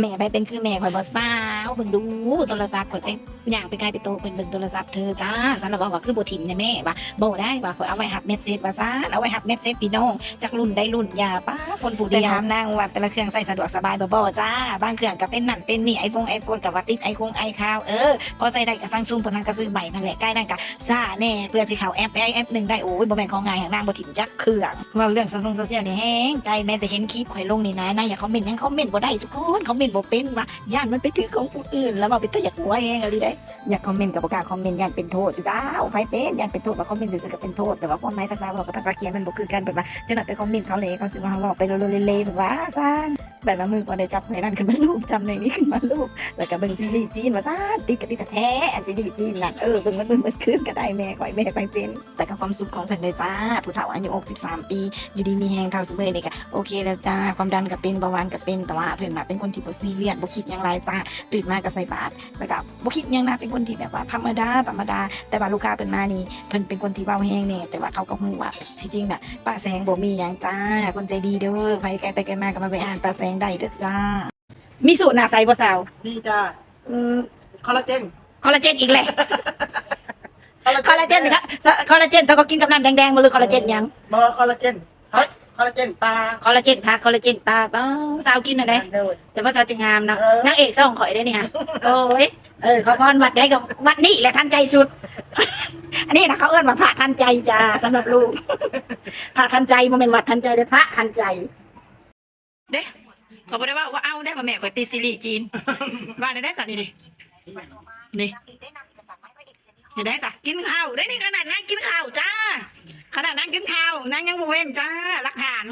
แม่ไปเป็นคือแม่ข่อยบ่สาวเบิ่งดูโทรศัพท์ข่อยไปย่างไปไกลไปโตเป็นเบิ่งโทรศัพท์เธอจ้าสำหรับว่าว่าคือบ่ถิ่มเนี่ยแม่ว่าบ่ได้ว่าข่อยเอาไว้หับเมสเซจว่าซ่านเอาไว้หับเมสเซจพี่น้องจากรุ่นได้รุ่นอย่าป้าคนผู้เดียวถามนางว่าแต่ละเครื่องใส่สะดวกสบายบ่บ่จ้าบางเครื่องก็เป็นนั่นเป็นนี่ iPhone iPhone กับว่าติดไอคงไอคาวเออพอใส่ได้ก็ซังซุงเพิ่นทางก็ซื้อใหม่นั่นแหละใกล้นั่นก็ซ่าแน่เพื่อสิเข้าแอปไอแอปหนึงได้โอ้ยบ่แม่นของง่ายอย่างนางบ่ถิ่มจักเครื่องว่าเรื่องโซเชียลนี่แฮงใจแม่แต่เห็นคลิปข่อยลงนี่นะนางอยากคอมเมนต์ยังคอมเมนต์บ่ได้ทุกคนคอมเมนต์บ่เป็นว่าย่านมันไปถือของผู้อื่น แล้วมาเป็นตะอยากหัวเองอะไรได้อยากคอมเมนต์กับประกาศคอมเมนต์ย่านเป็นโทษจ้าไผเป็นย่านเป็นโทษว่าคอมเมนต์สื่อๆก็เป็นโทษแต่ว่าความหมายภาษาเรากับภาษาเขียนมันบ่คือกันแบบว่าจะหนักไปคอมเมนต์เขาเลยเขาสิว่าเราไปโลๆเละๆแบบว่าซ่า แบบว่ามือบ่ได้จับในนั้นขึ้นมารูปจำในนี้ขึ้นมารูปแล้วก็เบิ่งซีรีส์จีนว่าซาติดกับติดแท้อันซีรีส์จีนนั่นเออเบิ่งมันเบิ่งมันขึ้นก็ได้แม่ก่อยแม่ไปเป็น แต่ก็ความสุขของเพิ่นเลยจ้าผู้เฒ่าอายุ63 ปี อยู่ดีมีแฮงเท่าซุมื้อนี่ก็โอเคแล้วจ้าความดันก็เป็นเบาหวานก็เป็นแต่ว่าเพิ่นน่ะเป็นคนที่บ่ซีเรียสบ่คิดยังหลายจ้าตื่นมาก็ใส่บาตรแล้วก็บ่คิดยังนะเป็นคนที่แบบว่าธรรมดาธรรมดา แต่ว่าลูกค้าเพิ่นมานี่เพิ่นเป็นคนที่เว้าแฮงแน่แต่ว่าเขาก็ฮู้ว่าที่จริงน่ะป้าแสงบ่มีหยังจ้าคนใจดีเด้อใครไกลไปไกลมาก็มาไปอ่านป้าแสงได้เด้อจ้า มีสูตรหน้าใสบ่สาวนี่จ้าอืมคอลลาเจนคอลลาเจนอีกแล้วคอลลาเจนนะครับคอลลาเจนแต่ก็กินกับน้ำแดงๆมาเลยคอลลาเจนยังบอคอลลาเจนคอลคอลลาเจนปลาคอลลาเจนผักคอลลาเจนปลาป้าสาวกินอะไรเดินแต่ว่าสาวจะงามเนาะเออนางเอกช่องข่อยได้นี่ฮะโอ้ยเออเขาพรวัดได้กับวัดนี้แหละทันใจสุด อันนี้นะเขาเอื้อนว่าพระทันใจจ้าสำหรับลูกพระทันใจโมเมนวัดทันใจเลยพระทันใจ เด้ เขาบอกได้ว่าว่าเอาได้มาแม่ข่อยตีซีรีส์จีน ว่าได้ได้สัตว์นี่ดินี่เห็นได้สักกินข้าวได้นี่ขนาดนั่งกินข้าวจ้า ขนาดนั่งกินข้าวนั่งยังบเวนจ้าหลักฐาน